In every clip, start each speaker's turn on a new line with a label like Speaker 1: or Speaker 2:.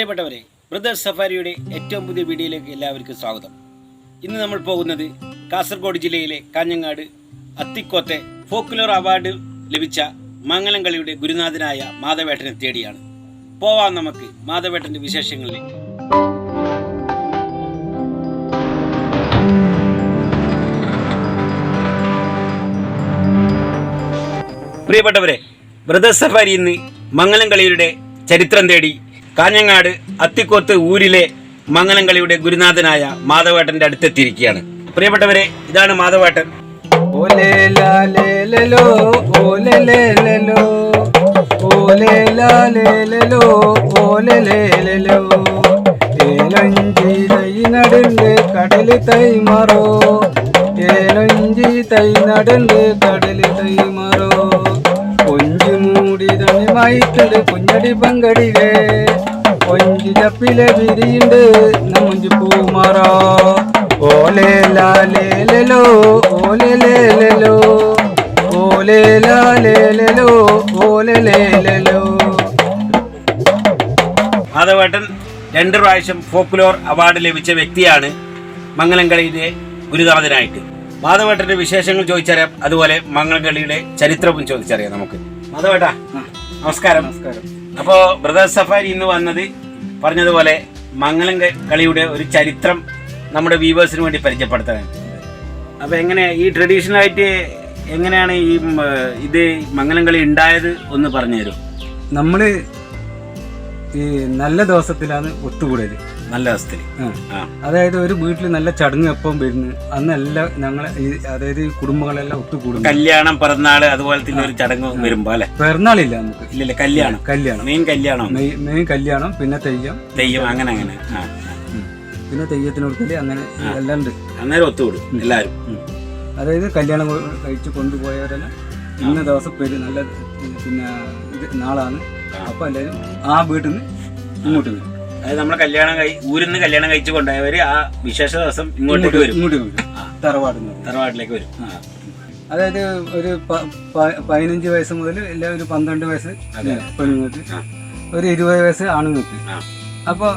Speaker 1: പ്രിയപ്പെട്ടവരെ ബ്രദർ സഫാരിയുടെ ഏറ്റവും പുതിയ വീഡിയോയിലേക്ക് എല്ലാവർക്കും സ്വാഗതം. ഇന്ന് നമ്മൾ പോകുന്നത് കാസർഗോഡ് ജില്ലയിലെ കാഞ്ഞങ്ങാട് അത്തിക്കോത്തെ ഫോക്കുലർ അവാർഡ് ലഭിച്ച മംഗളം കളിയുടെ ഗുരുനാഥനായ മാധവേട്ടനെ തേടിയാണ്. പോവാം നമുക്ക് മാധവേട്ടന്റെ വിശേഷങ്ങളിലേക്ക്. പ്രിയപ്പെട്ടവരെ ബ്രദർ സഫാരി ഇന്ന് മംഗളം കളിയുടെ ചരിത്രം തേടി കാഞ്ഞങ്ങാട് അത്തിക്കോത്ത് ഊരിലെ മംഗലം കളിയുടെ ഗുരുനാഥനായ മാധവേട്ടന്റെ അടുത്തെത്തിയിരിക്കുകയാണ്. പ്രിയപ്പെട്ടവരെ ഇതാണ് മാധവേട്ടൻ.
Speaker 2: നടുണ്ട് കടൽ തൈ മറോ ഏലഞ്ചി തൈ നടുണ്ട് കടൽ തൈ കൊഞ്ചു മൂടി കുഞ്ഞടി പങ്കടിലേ. കൊഞ്ചി ചപ്പിലെ വിരിയുണ്ട് നമ്മുഞ്ചു പൂമാറോ ഓലേ ലാലേലോ ഓലേ ലേലോ ഓലേ ലാലേലോ ഓലേ ലേലോ
Speaker 1: മാധവേട്ടൻ രണ്ട് പ്രാവശ്യം ഫോക്ലോർ അവാർഡ് ലഭിച്ച വ്യക്തിയാണ് മംഗലം കളിയുടെ ഗുരുനാഥനായിട്ട്. മാധവേട്ടന്റെ വിശേഷങ്ങൾ ചോദിച്ചറിയാം. അതുപോലെ മംഗളംകളിയുടെ ചരിത്രവും ചോദിച്ചറിയാം നമുക്ക്. മാധവേട്ടാ നമസ്കാരം.
Speaker 2: നമസ്കാരം.
Speaker 1: അപ്പോ ബ്രദേഴ്സ് സഫാരി ഇന്ന് വന്നത് പറഞ്ഞതുപോലെ മംഗലം ക- കളിയുടെ ഒരു ചരിത്രം നമ്മുടെ വ്യൂവേഴ്സിന് വേണ്ടി പരിചയപ്പെടുത്താൻ അപ്പൊ എങ്ങനെ ഈ ട്രഡീഷണൽ ആയിട്ട് എങ്ങനെയാണ് ഈ ഇത് മംഗലം കളി ഉണ്ടായത് ഒന്ന് പറഞ്ഞു തരും
Speaker 2: നമ്മൾ ഈ നല്ല ദിവസത്തിലാണ് ഒത്തുകൂടൽ.
Speaker 1: നല്ല അവസ്ഥയിൽ
Speaker 2: അതായത് ഒരു വീട്ടിൽ നല്ല ചടങ്ങ് എപ്പം വരുന്നു. അന്നെല്ലാം ഞങ്ങളെ ഈ അതായത് ഈ കുടുംബങ്ങളെല്ലാം ഒത്തുകൂടും
Speaker 1: കല്യാണം പിറന്നാൾ അതുപോലെ തന്നെ ഒരു ചടങ്ങ് വരുമ്പോ അല്ലെ?
Speaker 2: പിറന്നാളില്ല നമുക്ക്.
Speaker 1: ഇല്ലല്ല കല്യാണം.
Speaker 2: കല്യാണം.
Speaker 1: മെയിൻ കല്യാണം.
Speaker 2: മെയ് മെയിൻ കല്യാണം പിന്നെ തെയ്യം.
Speaker 1: തെയ്യം അങ്ങനെ അങ്ങനെ.
Speaker 2: പിന്നെ തെയ്യത്തിന് തെയ്യത്തിനൊടുക്കൽ അങ്ങനെ എല്ലാം ഉണ്ട്.
Speaker 1: അന്നേരം ഒത്തുകൂടും എല്ലാരും.
Speaker 2: അതായത് കല്യാണം കഴിച്ച് കൊണ്ടുപോയവരെല്ലാം ഇന്ന ദിവസം പേര് നല്ല പിന്നെ നാളാണ്. അപ്പൊ എല്ലാവരും ആ വീട്ടിൽ നിന്ന് ഇങ്ങോട്ട് വരും.
Speaker 1: അതായത് നമ്മളെ കല്യാണം കഴി ഊരിൽ നിന്ന് കല്യാണം കഴിച്ചു കൊണ്ടായവര് ആ വിശേഷ ദിവസം ഇങ്ങോട്ടേക്ക് വരും
Speaker 2: ഇങ്ങോട്ട് വരും തറവാട്
Speaker 1: തറവാട്ടിലേക്ക് വരും.
Speaker 2: അതായത് ഒരു പ- പ- പതിനഞ്ച് വയസ്സ് മുതൽ എല്ലാ ഒരു പന്ത്രണ്ട് വയസ്സ് പെണ്ണുങ്ങൾക്ക്
Speaker 1: ആ.
Speaker 2: ഒരു ഇരുപത് വയസ്സ് ആണുങ്ങൾക്ക്
Speaker 1: ആ.
Speaker 2: അപ്പോൾ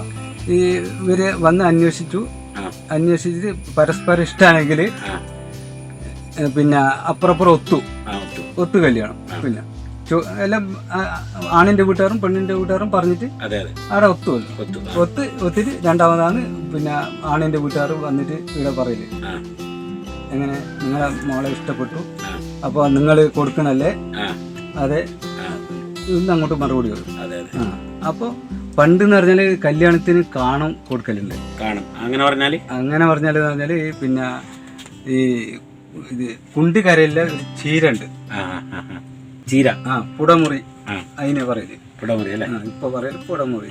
Speaker 2: ഈ ഇവർ വന്ന് അന്വേഷിച്ചു
Speaker 1: ആ.
Speaker 2: അന്വേഷിച്ചിട്ട് പരസ്പരം ഇഷ്ടമാണെങ്കിൽ
Speaker 1: ആ.
Speaker 2: പിന്നെ അപ്പുറപ്പുറം ഒത്തു
Speaker 1: ആ, ഒത്തു.
Speaker 2: ഒത്തു കല്യാണം പിന്നെ എല്ലാം ആണിന്റെ വീട്ടുകാരും പെണ്ണിന്റെ വീട്ടുകാരും പറഞ്ഞിട്ട് അവിടെ ഒത്തു വന്നു.
Speaker 1: ഒത്തു
Speaker 2: ഒത്തിട്ട് രണ്ടാമതാണ് പിന്നെ ആണിന്റെ വീട്ടുകാർ വന്നിട്ട് ഇവിടെ
Speaker 1: പറയില്ല
Speaker 2: എങ്ങനെ? നിങ്ങളെ മോളെ ഇഷ്ടപ്പെട്ടു. അപ്പൊ നിങ്ങൾ കൊടുക്കണല്ലേ? അതെ. ഇന്ന് അങ്ങോട്ട് മറുപടി വരും അപ്പോൾ പണ്ട് എന്ന് പറഞ്ഞാൽ കല്യാണത്തിന് കാണും കൊടുക്കലുണ്ട്.
Speaker 1: കാണും. അങ്ങനെ പറഞ്ഞാൽ?
Speaker 2: അങ്ങനെ പറഞ്ഞാൽ പിന്നെ ഈ ഇത് കുണ്ടിക്കരയിലെ ചീരണ്ട്.
Speaker 1: ചീര
Speaker 2: ആ പുടമുറി. അതിനെ
Speaker 1: പറയൽ. പുടമുറി അല്ലേ?
Speaker 2: ഇപ്പൊ പറയൽ പുടമുറി.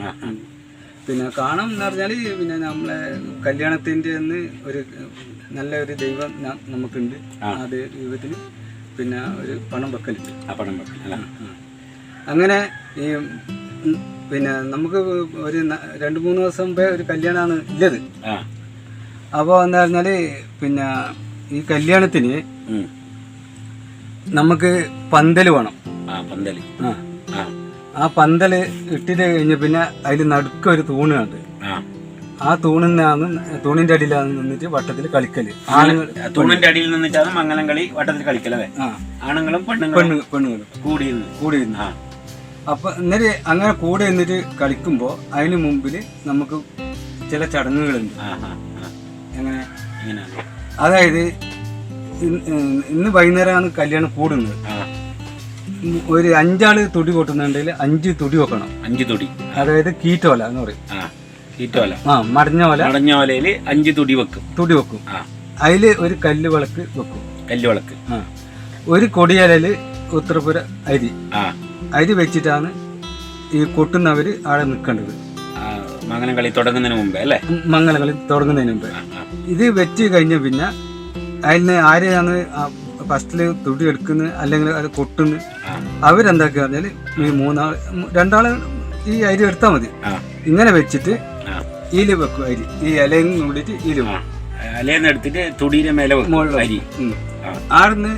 Speaker 2: പിന്നെ കാണാം എന്ന് പറഞ്ഞാൽ പിന്നെ നമ്മളെ കല്യാണത്തിന്റെ അന്ന് ഒരു നല്ല ഒരു ദൈവം നമുക്കുണ്ട്.
Speaker 1: ആ.
Speaker 2: ദൈവത്തിന് പിന്നെ ഒരു പണം വെക്കലുണ്ട്.
Speaker 1: പണം വെക്കൽ
Speaker 2: അങ്ങനെ ഈ പിന്നെ നമുക്ക് ഒരു രണ്ട് മൂന്ന് ദിവസം മുമ്പേ ഒരു കല്യാണമാണ് ഇല്ലത്.
Speaker 1: അപ്പോ
Speaker 2: അപ്പോൾ എന്താ പറഞ്ഞാൽ പിന്നെ ഈ കല്യാണത്തിന്. നമുക്ക് പന്തൽ വേണം.
Speaker 1: ആ പന്തൽ.
Speaker 2: ആ.
Speaker 1: ആ.
Speaker 2: പന്തൽ ഇട്ടിട്ട് കഴിഞ്ഞ പിന്നെ അതിൽ നടുക്ക ഒരു തൂണുണ്ട്
Speaker 1: ആ.
Speaker 2: ആ തൂണിനാണ് തൂണിന്റെ അടിയിലാണ് നിന്നിട്ട് വട്ടത്തിൽ
Speaker 1: കളിക്കൽ. തൂണിന്റെ അടിയിൽ നിന്നിട്ടാണ് മംഗലം കളി വട്ടത്തിൽ കളിക്കലേ ആണുങ്ങളും പെണ്ണുങ്ങളും
Speaker 2: പെണ്ണു പെണ്ണുങ്ങളും.
Speaker 1: കൂടി
Speaker 2: കൂടെ അപ്പൊ എന്നിട്ട് അങ്ങനെ കൂടെ നിന്നിട്ട് കളിക്കുമ്പോ അതിന് മുമ്പിൽ നമുക്ക് ചില ചടങ്ങുകളുണ്ട്. എങ്ങനെ? അതായത് ഇന്ന് വൈകുന്നേരമാണ് കല്യാണം കൂടുന്നത്. ഒരു അഞ്ചാൾ തുടി കൊട്ടുന്നുണ്ടെങ്കിൽ അഞ്ച് തുടി വെക്കണം.
Speaker 1: അഞ്ച് തുടി.
Speaker 2: അതായത് കീറ്റോല എന്ന് പറയും.
Speaker 1: ആ ഈറ്റോല
Speaker 2: ആ മടഞ്ഞ ഓല.
Speaker 1: മടഞ്ഞ അഞ്ച് തുടി വെക്കും.
Speaker 2: തുടി വെക്കും.
Speaker 1: ആ.
Speaker 2: അതിൽ ഒരു കല്ല് വിളക്ക് വെക്കും.
Speaker 1: കല്ല്
Speaker 2: വിളക്ക്. ഒരു കൊടിയലല് ഉത്തരപുര അരി. അരി വെച്ചിട്ടാണ് ഈ കൊട്ടുന്നവര് ആടെ നിൽക്കേണ്ടത്.
Speaker 1: മംഗലം കളി തുടങ്ങുന്നതിന് മുമ്പേ അല്ലേ?
Speaker 2: കളി തുടങ്ങുന്നതിന് മുമ്പ്. ഇത് വെച്ച് കഴിഞ്ഞ പിന്നെ അതിന് ആരെയാണ് ഫസ്റ്റിൽ തുടി എടുക്കുന്നത് അല്ലെങ്കിൽ അത് കൊട്ടുന്നത്
Speaker 1: അവരെന്താക്കുക
Speaker 2: അവരെന്താക്കി പറഞ്ഞാൽ ഈ മൂന്നാൾ രണ്ടാൾ ഈ അരി എടുത്താൽ മതി. ഇങ്ങനെ വെച്ചിട്ട്. ഈൽ വെക്കും അരി. ഈ ഇലയും കൂടിയിട്ട്
Speaker 1: ഈൽ.
Speaker 2: വെക്കും.
Speaker 1: എടുത്തിട്ട് തുടിയുടെ മേലെ
Speaker 2: മുകളിൽ
Speaker 1: അരി.
Speaker 2: ആടുന്ന്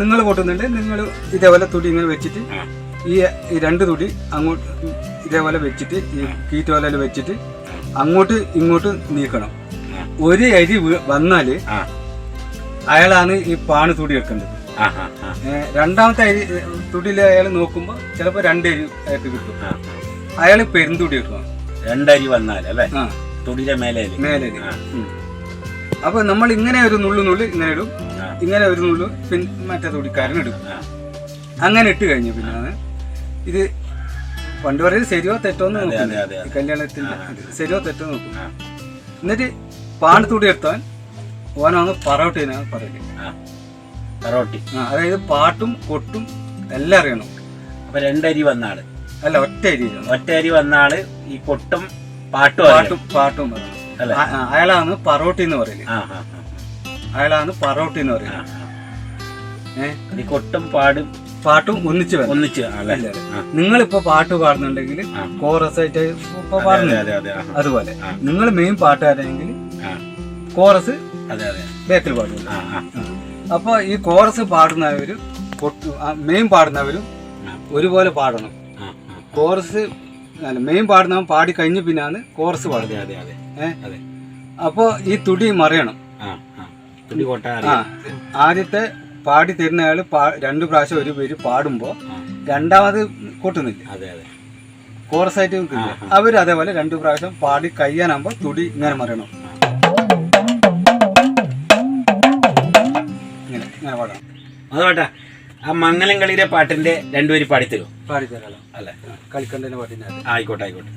Speaker 2: നിങ്ങൾ കൊട്ടുന്നുണ്ട് നിങ്ങൾ ഇതേപോലെ തുടി ഇങ്ങനെ വെച്ചിട്ട് ഈ രണ്ട് തുടി അങ്ങോട്ട് ഇതേപോലെ വെച്ചിട്ട് ഈ കീറ്റോലയിൽ വെച്ചിട്ട് അങ്ങോട്ട് ഇങ്ങോട്ട് നീക്കണം. ഒരു അരി
Speaker 1: വന്നാൽ
Speaker 2: അയാളാണ് ഈ പാണ് തുടി എടുക്കേണ്ടത് രണ്ടാമത്തെ അരി തുടിയിൽ അയാൾ നോക്കുമ്പോൾ ചിലപ്പോൾ രണ്ട് അരി അയാൾക്ക് കിട്ടും. അയാൾ പെരുന്തുടി വെക്കണം
Speaker 1: രണ്ടരി
Speaker 2: വന്നാലേ
Speaker 1: തുടിയുടെ മേലെ
Speaker 2: മേലെ അപ്പൊ നമ്മൾ ഇങ്ങനെ ഒരു നുള്ളു നുള്ളു ഇങ്ങനെ ഇടും. ഇങ്ങനെ ഒരു നുള്ളു പിന്നെ മറ്റേ തുടിക്കാരൻ ഇടും. അങ്ങനെ ഇട്ട് കഴിഞ്ഞു പിന്നെ ഇത് പണ്ട് പറയുന്നത് ശരിയോ തെറ്റോ എന്ന് നോക്കും. കല്യാണത്തിന്റെ ശരിയോ തെറ്റോ നോക്കും. എന്നിട്ട് പാണ് എടുത്താൽ ഓനാണ് പറോട്ടി പറയൽ.
Speaker 1: പറോട്ടി പൊറോട്ടി
Speaker 2: ആ അതായത് പാട്ടും കൊട്ടും എല്ലാം അറിയണം.
Speaker 1: അപ്പൊ രണ്ടരി വന്നാൾ.
Speaker 2: അല്ല ഒറ്റ അരി.
Speaker 1: ഒറ്റ അരി വന്നാൾ ഈ കൊട്ടും പാട്ടും.
Speaker 2: പാട്ടും പാട്ടും പറയണം അയാളാണ് പറോട്ടി എന്ന്
Speaker 1: പറയുന്നത്
Speaker 2: അയാളാണ് പറോട്ടി എന്ന് പറയുന്നത് ഏഹ്
Speaker 1: ഈ കൊട്ടും പാടും
Speaker 2: പാട്ടും ഒന്നിച്ചു വരും
Speaker 1: ഒന്നിച്ച്.
Speaker 2: നിങ്ങളിപ്പോ പാട്ട് പാടുന്നുണ്ടെങ്കിൽ കോറസ് ആയിട്ട് ഇപ്പൊ അതുപോലെ. നിങ്ങൾ മെയിൻ പാട്ടുകാരെങ്കിൽ
Speaker 1: ആ.
Speaker 2: കോറസ് ബേക്കിൽ പാടുന്നു അപ്പോൾ ഈ കോറസ് പാടുന്നവരും മെയിൻ പാടുന്നവരും ഒരുപോലെ പാടണം. കോറസ് മെയിൻ പാടുന്നവൻ പാടി കഴിഞ്ഞ പിന്നാണ് കോറസ് പാടുന്നത്.
Speaker 1: അതെ അതെ.
Speaker 2: ഏഹ്
Speaker 1: അതെ.
Speaker 2: അപ്പൊ ഈ തുടി മറിയണം. ആദ്യത്തെ പാടി തരുന്ന ആൾ രണ്ടു പ്രാവശ്യം ഒരു പേര് പാടുമ്പോ
Speaker 1: ആ.
Speaker 2: രണ്ടാമത് കൊട്ടുന്നില്ല. കോറസ് ആയിട്ട് നിൽക്കില്ല. അവർ അതേപോലെ രണ്ടു പ്രാവശ്യം പാടി കഴിയാനാകുമ്പോ തുടി ഇങ്ങനെ മറിയണം.
Speaker 1: അതുകൊണ്ടാ ആ മംഗലം കളിയിലെ പാട്ടിന്റെ രണ്ടുപേര് പാടിത്തരുമോ
Speaker 2: പാടി തരാലോ
Speaker 1: അല്ലേ
Speaker 2: കളിക്കണ്ടതിന്റെ പാട്ടിന്റെ
Speaker 1: ആയിക്കോട്ടെ ആയിക്കോട്ടെ.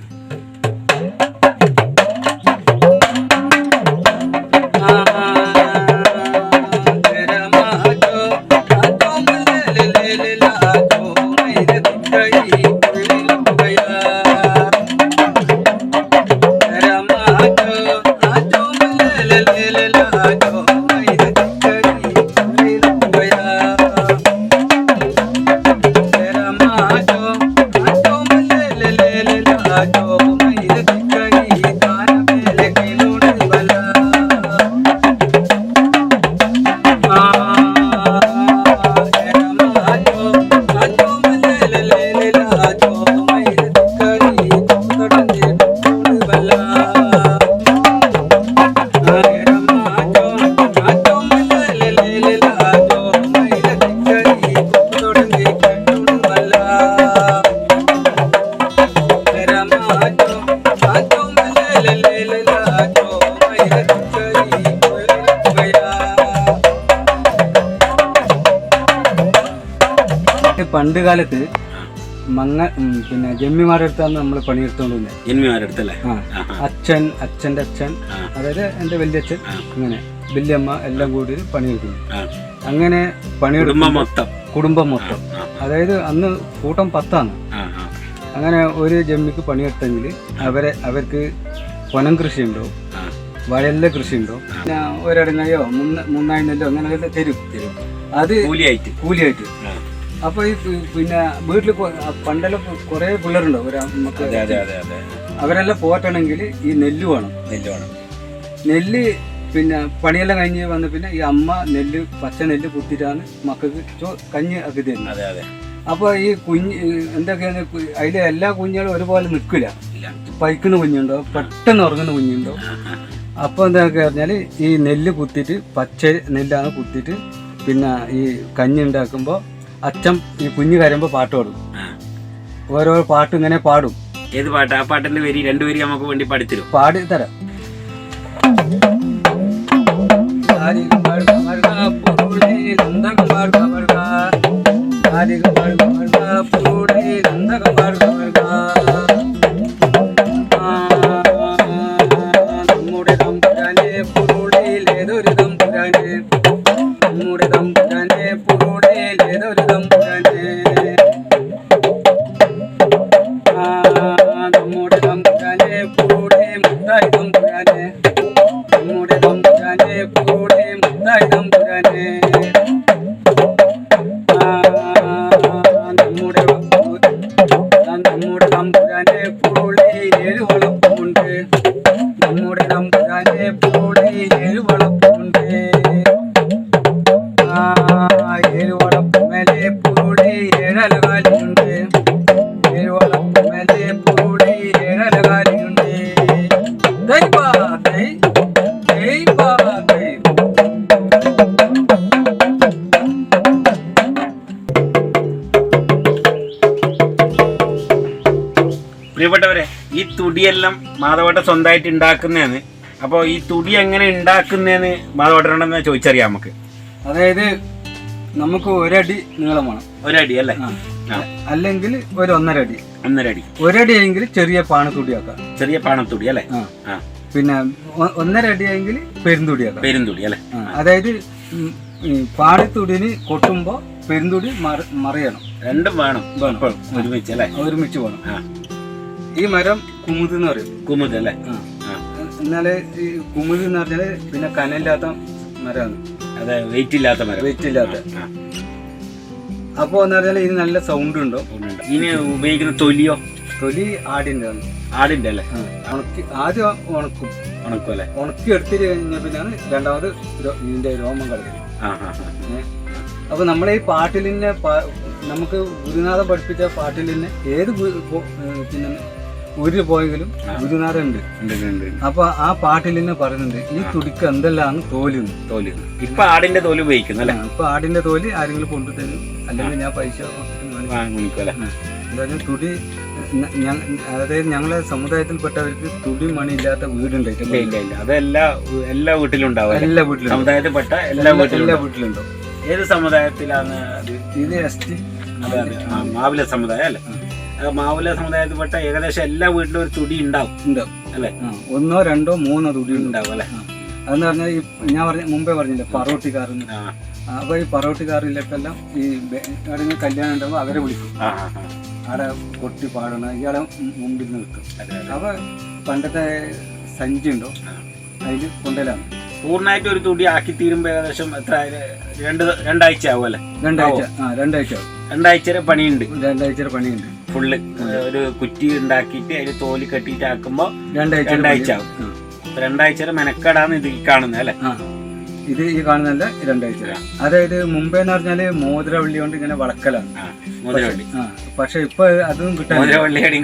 Speaker 2: പണ്ട് കാലത്ത് മങ്ങ പിന്നെ ജമ്മിമാരുടെ അടുത്താണ് നമ്മൾ പണിയെടുത്തോണ്ട്
Speaker 1: ജന്മിമാരടുത്തല്ലേ
Speaker 2: ആ അച്ഛൻ അച്ഛന്റെ അച്ഛൻ അതായത് എന്റെ വലിയച്ഛൻ. അങ്ങനെ വല്യമ്മ എല്ലാം കൂടി പണിയെടുക്കുന്നു. അങ്ങനെ പണിയെടുക്കും
Speaker 1: കുടുംബം മൊത്തം.
Speaker 2: കുടുംബം മൊത്തം. അതായത് അന്ന് കൂട്ടം പത്താണ്. അങ്ങനെ ഒരു ജമ്മിക്ക് പണിയെടുത്തെങ്കിൽ അവരെ അവർക്ക് പൊനം കൃഷിയുണ്ടോ?
Speaker 1: ഉണ്ടോ
Speaker 2: വയലിലെ കൃഷിയുണ്ടോ? പിന്നെ ഒരടങ്ങയോ? മുന്ന മുന്നായി നെല്ലോ അങ്ങനെ തരും
Speaker 1: തരും.
Speaker 2: അത്
Speaker 1: കൂലിയായിട്ട്.
Speaker 2: കൂലിയായിട്ട്. അപ്പൊ ഈ പിന്നെ വീട്ടിൽ പണ്ടെല്ലാം കുറെ പിള്ളേരുണ്ടോ? ഒരു
Speaker 1: നമുക്ക്
Speaker 2: അവരെല്ലാം പോറ്റണമെങ്കിൽ ഈ നെല്ല് വേണം.
Speaker 1: നെല്ല് വേണം.
Speaker 2: നെല്ല് പിന്നെ പണിയെല്ലാം കഴിഞ്ഞ് വന്ന പിന്നെ ഈ അമ്മ നെല്ല് പച്ച നെല്ല് കുത്തിയിട്ടാണ് മക്കൾക്ക് ചോ- കഞ്ഞി ആക്കി തരുന്നത്. അപ്പോൾ ഈ കുഞ്ഞ് എന്തൊക്കെയാണ് അതിലെ എല്ലാ കുഞ്ഞുങ്ങളും ഒരുപോലെ നിൽക്കില്ല.
Speaker 1: ഇല്ല
Speaker 2: പൈക്കുന്ന കുഞ്ഞുണ്ടോ? പെട്ടെന്ന് ഉറങ്ങുന്ന കുഞ്ഞുണ്ടോ?
Speaker 1: അപ്പൊ എന്താ
Speaker 2: അപ്പോൾ പറഞ്ഞാൽ ഈ നെല്ല് കുത്തിട്ട് പച്ച നെല്ലാണ് കുത്തിട്ട് പിന്നെ ഈ കഞ്ഞി ഉണ്ടാക്കുമ്പോൾ അച്ഛൻ ഈ കുഞ്ഞ് കരയുമ്പോൾ പാട്ട് പാടും. ഓരോ പാട്ട് ഇങ്ങനെ പാടും.
Speaker 1: ഏത് പാട്ട്? ആ പാട്ടിന്റെ പേര് വരി നമുക്ക് വേണ്ടി പഠിത്തരും
Speaker 2: പാടി തരാം. നമ്മുടെ
Speaker 1: പ്രിയപ്പെട്ടവരെ ഈ തുടിയെല്ലാം മാധവട്ട സ്വന്തമായിട്ട് ഉണ്ടാക്കുന്നതാണ്. അപ്പോൾ ഈ തുടി എങ്ങനെ ഉണ്ടാക്കുന്നതെന്ന് മാധവട്ടനോടെന്ന് ചോദിച്ചറിയാം നമുക്ക്.
Speaker 2: അതായത് നമുക്ക് ഒരടി നീളം വേണം.
Speaker 1: ഒരടി അല്ലേ?
Speaker 2: അല്ലെങ്കിൽ ഒരു ഒന്നര അടി.
Speaker 1: ഒന്നര അടി
Speaker 2: ഒരടി എങ്കിൽ ചെറിയ പാണത്തുടിയാക്കാം
Speaker 1: ചെറിയ പാണത്തുടി അല്ലേ?
Speaker 2: പിന്നെ ഒന്നര അടി എങ്കിൽ പെരുന്തുടിയാക്കാം.
Speaker 1: പെരുന്തുടി അല്ലേ?
Speaker 2: അതായത് പാണത്തുടിന് കൊട്ടുമ്പോൾ പെരുന്തുടി മറ- മറിയണം.
Speaker 1: രണ്ടും വേണം.
Speaker 2: വേണം.
Speaker 1: ഒരുമിച്ച് അല്ലേ?
Speaker 2: ഒരുമിച്ച്
Speaker 1: ആ.
Speaker 2: ഈ മരം കുമുദ് എന്ന് പറയും.
Speaker 1: കുമുദ് അല്ലേ?
Speaker 2: എന്നാൽ ഈ കുമുദ് എന്ന് പറഞ്ഞാൽ പിന്നെ കനയില്ലാത്ത മരമാണ്.
Speaker 1: അതെ വെയിറ്റ് ഇല്ലാത്ത മരം.
Speaker 2: വെയിറ്റ് ഇല്ലാത്ത. അപ്പോ എന്ന് പറഞ്ഞാൽ ഇത് നല്ല സൗണ്ട് ഉണ്ടോ.
Speaker 1: ഇനി ഇതിന് ഉപയോഗിക്കുന്ന തൊലിയോ?
Speaker 2: തൊലി ആടിന്റെ ആണ്.
Speaker 1: ആടിന്റെ അല്ലേ?
Speaker 2: ഉണക്കി ആദ്യം ഉണക്കും.
Speaker 1: ഉണക്കും അല്ലേ?
Speaker 2: ഉണക്കി എടുത്തിട്ട് കഴിഞ്ഞ പിന്നെയാണ് രണ്ടാമത് ഇതിന്റെ രോമം കളയുന്നത്. അപ്പൊ നമ്മളെ ഈ പാട്ടിലിന്റെ നമുക്ക് ഗുരുനാഥം പഠിപ്പിച്ച പാട്ടിലിന് ഏത് പിന്നെ ഊരിൽ പോയെങ്കിലും ഉണ്ട് അപ്പൊ ആ പാട്ടിൽ തന്നെ പറയുന്നുണ്ട് ഈ തുടിക്ക് എന്തെല്ലാം തോൽ
Speaker 1: തോൽ ഇപ്പൊ ആടിന്റെ തോൽ ഉപയോഗിക്കുന്നു അല്ലേ?
Speaker 2: ഇപ്പൊ ആടിന്റെ തോൽ ആരെങ്കിലും കൊണ്ടു തരും അല്ലെങ്കിൽ ഞാൻ പൈസ. എന്തായാലും തുടി അതായത് ഞങ്ങളെ സമുദായത്തിൽപ്പെട്ടവർക്ക് തുടി മണി ഇല്ലാത്ത
Speaker 1: ഇല്ല
Speaker 2: വീടുണ്ടായിട്ടില്ല
Speaker 1: ഇല്ല ഇല്ല. അതെല്ലാ എല്ലാ വീട്ടിലും ഉണ്ടാവും
Speaker 2: എല്ലാ വീട്ടിലും.
Speaker 1: സമുദായത്തിൽപ്പെട്ട എല്ലാ വീട്ടിലും
Speaker 2: എല്ലാ
Speaker 1: ഉണ്ടാവും.
Speaker 2: വീട്ടിലുണ്ടോ
Speaker 1: ഏത് സമുദായത്തിലാണ്
Speaker 2: ഇത് എസ് ടി
Speaker 1: മാവില സമുദായം അല്ലേ? മാവില സമുദായത്തിൽപ്പെട്ട ഏകദേശം എല്ലാ വീട്ടിലും ഒരു തുടി ഉണ്ടാവും
Speaker 2: ഉണ്ടാവും
Speaker 1: അല്ലേ?
Speaker 2: ഒന്നോ രണ്ടോ മൂന്നോ തുടി
Speaker 1: ഉണ്ടാവും. അല്ലേ?
Speaker 2: അതെന്ന് പറഞ്ഞാൽ ഈ ഞാൻ പറഞ്ഞ മുമ്പേ പറഞ്ഞില്ലേ
Speaker 1: പറോട്ടിക്കാർ
Speaker 2: അപ്പൊ ഈ പറോട്ടിക്കാരിലേക്കെല്ലാം ഈ അവിടെ കല്യാണം ഉണ്ടാവുമ്പോൾ അവരെ വിളിക്കും. അവിടെ കൊട്ടി പാടണം ഇയാളെ മുമ്പിൽ
Speaker 1: നിന്ന് നിൽക്കും
Speaker 2: അപ്പൊ പണ്ടത്തെ സഞ്ചി ഉണ്ടോ. അതിൽ കൊണ്ടലാണ്
Speaker 1: പൂർണമായിട്ട് ഒരു തുടി ആക്കി തീരുമ്പോ ഏകദേശം എത്ര രണ്ട് രണ്ടാഴ്ച ആവും അല്ലേ?
Speaker 2: രണ്ടാഴ്ച. ആ രണ്ടാഴ്ച ആവും
Speaker 1: രണ്ടാഴ്ച പണിയുണ്ട്.
Speaker 2: രണ്ടാഴ്ച പണിയുണ്ട്.
Speaker 1: ഫുള്ള് ഒരു കുറ്റി ഉണ്ടാക്കിയിട്ട് അതിൽ തോൽ കെട്ടിയിട്ട് ആക്കുമ്പോ
Speaker 2: രണ്ടാഴ്ച
Speaker 1: ആവും. അപ്പൊ രണ്ടാഴ്ച വരെ മെനക്കെടാന്ന് ഇത് ഈ കാണുന്നത് അല്ലെ?
Speaker 2: ഇത് ഈ കാണുന്നല്ല രണ്ടാഴ്ച. അതായത് മുമ്പേ എന്ന് പറഞ്ഞാൽ മോതിരവള്ളി കൊണ്ട് ഇങ്ങനെ വളക്കലാണ്.
Speaker 1: മോതിരവള്ളി.
Speaker 2: പക്ഷെ ഇപ്പൊ അതും കിട്ടാൻ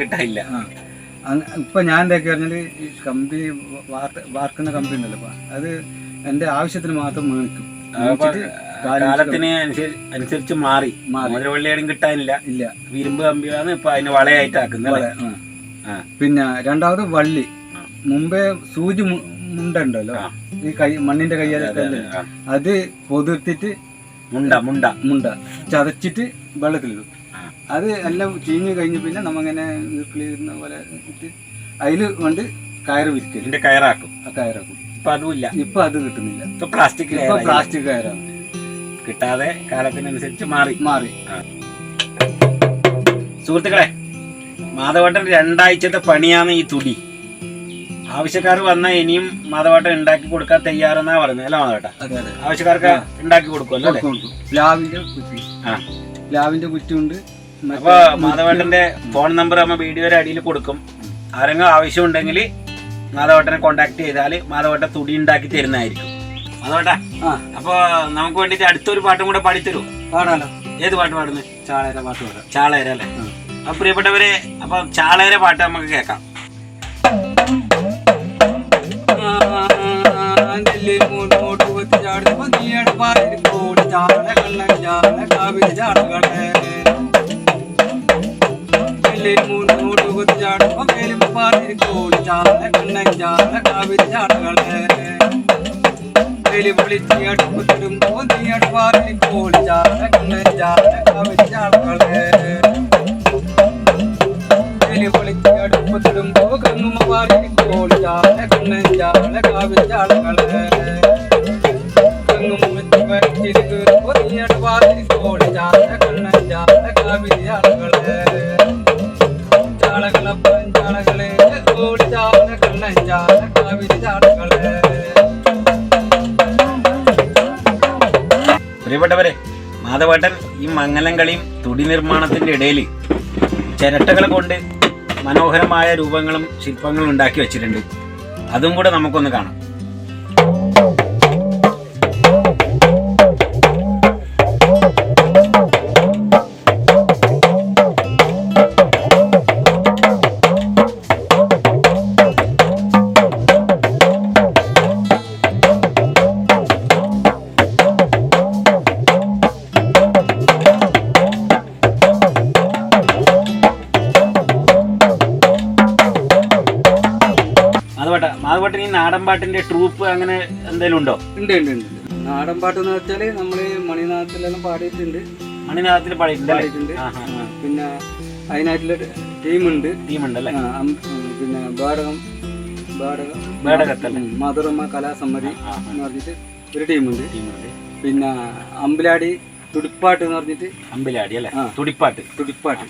Speaker 1: കിട്ടാനില്ല.
Speaker 2: ഇപ്പൊ ഞാൻ എന്താക്കി പറഞ്ഞാൽ കമ്പി വാർക്കുന്ന കമ്പി ഉണ്ടല്ലോ അത് എന്റെ ആവശ്യത്തിന് മാത്രം മേടിക്കും.
Speaker 1: കാലത്തിന് അനുസരിച്ച് മാറി. എവിടെയും കിട്ടാനില്ല.
Speaker 2: ഇല്ല.
Speaker 1: ഇരുമ്പ് കമ്പിയാണ് ഇപ്പൊ അതിന് വളയായിട്ട് ആക്കുന്നത്
Speaker 2: പിന്നെ രണ്ടാമത് വള്ളി. മുമ്പേ സൂചി മുണ്ടുണ്ടല്ലോ? ഈ കൈ മണ്ണിന്റെ കയ്യാലൊക്കെ
Speaker 1: അതെ,
Speaker 2: പൊതിർത്തിട്ട്
Speaker 1: മുണ്ട മുണ്ട.
Speaker 2: മുണ്ട. ചതച്ചിട്ട് വെള്ളത്തിലിടും.
Speaker 1: ഇടും
Speaker 2: അത് എല്ലാം ചീഞ്ഞ് കഴിഞ്ഞ് പിന്നെ നമ്മങ്ങനെ വീട്ടിലിരുന്ന പോലെ ഇട്ട് അതിൽ കൊണ്ട് കയറ്
Speaker 1: വിരിക്കും കയറാക്കും.
Speaker 2: ആ കയറാക്കും.
Speaker 1: ഇപ്പൊ അതുമില്ല
Speaker 2: ഇപ്പൊ അത് കിട്ടുന്നില്ല.
Speaker 1: ഇപ്പൊ പ്ലാസ്റ്റിക്
Speaker 2: പ്ലാസ്റ്റിക് കയറാണ്
Speaker 1: കിട്ടാതെ കാലത്തിനനുസരിച്ച് മാറി.
Speaker 2: മാറി.
Speaker 1: സുഹൃത്തുക്കളെ മാധവട്ടൻ രണ്ടാഴ്ചത്തെ പണിയാണ് ഈ തുടി. ആവശ്യക്കാർ വന്നാൽ ഇനിയും മാധവട്ടൻ ഉണ്ടാക്കി കൊടുക്കാൻ തയ്യാറെന്നാ പറഞ്ഞത് അല്ല മാധവട്ട? ആവശ്യക്കാർക്ക് ഉണ്ടാക്കി കൊടുക്കുമല്ലോ.
Speaker 2: പ്ലാവിന്റെ കുറ്റി.
Speaker 1: ആ.
Speaker 2: പ്ലാവിന്റെ കുറ്റിയുണ്ട്.
Speaker 1: അപ്പൊ മാധവട്ടന്റെ ഫോൺ നമ്പർ നമ്മ വീഡിയോയുടെ അടിയിൽ കൊടുക്കും. ആരെങ്കിലും ആവശ്യമുണ്ടെങ്കിൽ മാധവട്ടനെ കോണ്ടാക്ട് ചെയ്താൽ മാധവട്ടൻ തുടി ഉണ്ടാക്കി തരുന്നതായിരിക്കും.
Speaker 2: ആ.
Speaker 1: അപ്പൊ നമുക്ക് വേണ്ടിട്ട് അടുത്തൊരു പാട്ടും കൂടെ പാടിത്തരൂ.
Speaker 2: പാടാലോ?
Speaker 1: ഏത് പാട്ട് പാടുന്നത്
Speaker 2: ചാളേര പാട്ട് പാടാം.
Speaker 1: ചാളേര അല്ലേ? അപ്പൊ പ്രിയപ്പെട്ടവരെ അപ്പൊ ചാളേര പാട്ട് നമുക്ക് കേൾക്കാം.
Speaker 2: ചാള കള്ളൻ ചാള കാവിരി ചാളകളെ. तेरी बोली चियट पुत्र मोदियट वाली बोल जाट न जाट अब जाट है तेरी बोली चियट पुत्र मोगन वाली बोल जाट न जाट अब जाट है गंग मुझ पर चिरग मोदियट वाली बोल जाट न जाट अब जाट है जाड़गल पंजाड़गले बोल जाट न जाट अब जाट है
Speaker 1: പ്രിയപ്പെട്ടവരെ മാധവേട്ടൻ ഈ മംഗലം കളിയും തുടി നിർമ്മാണത്തിന്റെ ഇടയിൽ ചിരട്ടകൾ കൊണ്ട് മനോഹരമായ രൂപങ്ങളും ശില്പങ്ങളും ഉണ്ടാക്കി വെച്ചിട്ടുണ്ട്. അതും കൂടെ നമുക്കൊന്ന് കാണാം. നാടൻ പാട്ടിന്റെ ട്രൂപ്പ് അങ്ങനെ എന്തെങ്കിലും ഉണ്ടോ?
Speaker 2: ഉണ്ട് ഉണ്ട് ഉണ്ട്. നാടൻ പാട്ട് എന്ന് വെച്ചാൽ നമ്മൾ മണിനാഥത്തിലെല്ലാം പാടിയിട്ടുണ്ട്.
Speaker 1: മണിനാഥത്തിൽ
Speaker 2: പാടിയിട്ടുണ്ട്. പിന്നെ അതിനായിട്ടുള്ള ടീമുണ്ട്.
Speaker 1: ടീമുണ്ടല്ലേ?
Speaker 2: ആ, അം- ഉം, പിന്നെ ബാടകം ബാടകം മധുരമ്മ കലാസമ്മതി. എന്ന് പറഞ്ഞിട്ട് ഒരു ടീമുണ്ട്.
Speaker 1: ടീമുണ്ട്.
Speaker 2: പിന്നെ അമ്പലാടി തുടിപ്പാട്ട് എന്ന് പറഞ്ഞിട്ട്
Speaker 1: അമ്പിലാടി അല്ലേ. തുടിപ്പാട്ട്.
Speaker 2: തുടിപ്പാട്ട്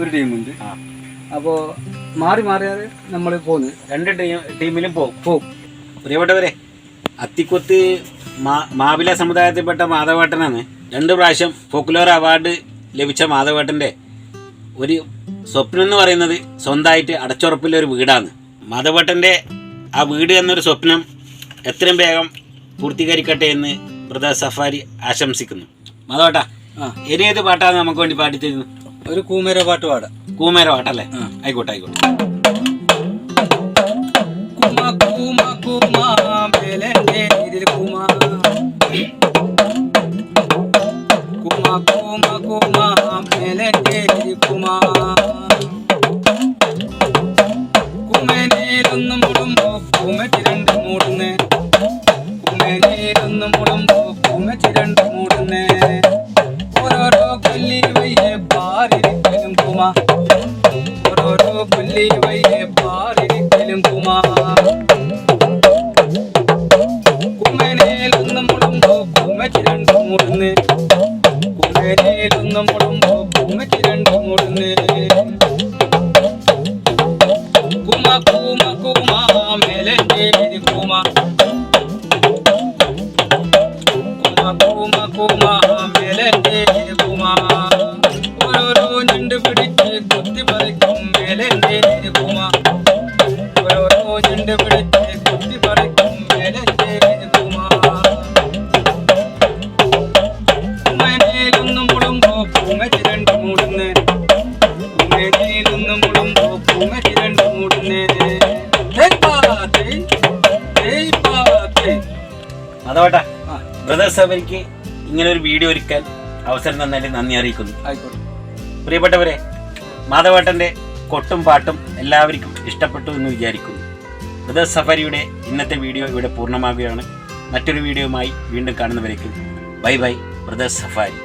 Speaker 2: ഒരു ടീമുണ്ട്. അപ്പോൾ മാറി മാറിയാതെ നമ്മൾ പോകുന്നത്
Speaker 1: രണ്ട് ടീമിലും പോകും
Speaker 2: പോകും
Speaker 1: പ്രിയപ്പെട്ടവരെ അത്തിക്കൊത്ത് മാവില സമുദായത്തിൽപ്പെട്ട മാധവേട്ടനാണ്. രണ്ട് പ്രാവശ്യം ഫോക്കുലോർ അവാർഡ് ലഭിച്ച മാധവേട്ടന്റെ ഒരു സ്വപ്നം എന്ന് പറയുന്നത് സ്വന്തമായിട്ട് അടച്ചുറപ്പിലെ ഒരു വീടാണ്. മാധവേട്ടന്റെ ആ വീട് എന്നൊരു സ്വപ്നം എത്രയും വേഗം പൂർത്തീകരിക്കട്ടെ എന്ന് ബ്രദർ സഫാരി ആശംസിക്കുന്നു. മാധവേട്ട ഇനി ഏത് പാട്ടാണ് നമുക്ക് വേണ്ടി പാടിത്തരുന്നത്?
Speaker 2: ഒരു കൂമേര പാട്ട് പാടാം.
Speaker 1: കൂമേര പാട്ടല്ലേ. ആയിക്കോട്ടെ ആയിക്കോട്ടെ.
Speaker 2: കുമ കുമ കുമ.
Speaker 1: സഫാരിക്ക് ഇങ്ങനെ ഒരു വീഡിയോ ഒരുക്കാൻ അവസരം തന്നതിൽ നന്ദി അറിയിക്കുന്നു.
Speaker 2: ആയിക്കോട്ടെ.
Speaker 1: പ്രിയപ്പെട്ടവരെ മാധവേട്ടന്റെ കൊട്ടും പാട്ടും എല്ലാവർക്കും ഇഷ്ടപ്പെട്ടു എന്ന് വിചാരിക്കുന്നു. ബ്രദർ സഫാരിയുടെ ഇന്നത്തെ വീഡിയോ ഇവിടെ പൂർണമാവുകയാണ്. മറ്റൊരു വീഡിയോയുമായി വീണ്ടും കാണുന്നവരേക്കും ബൈ ബൈ ബ്രദർ സഫാരി.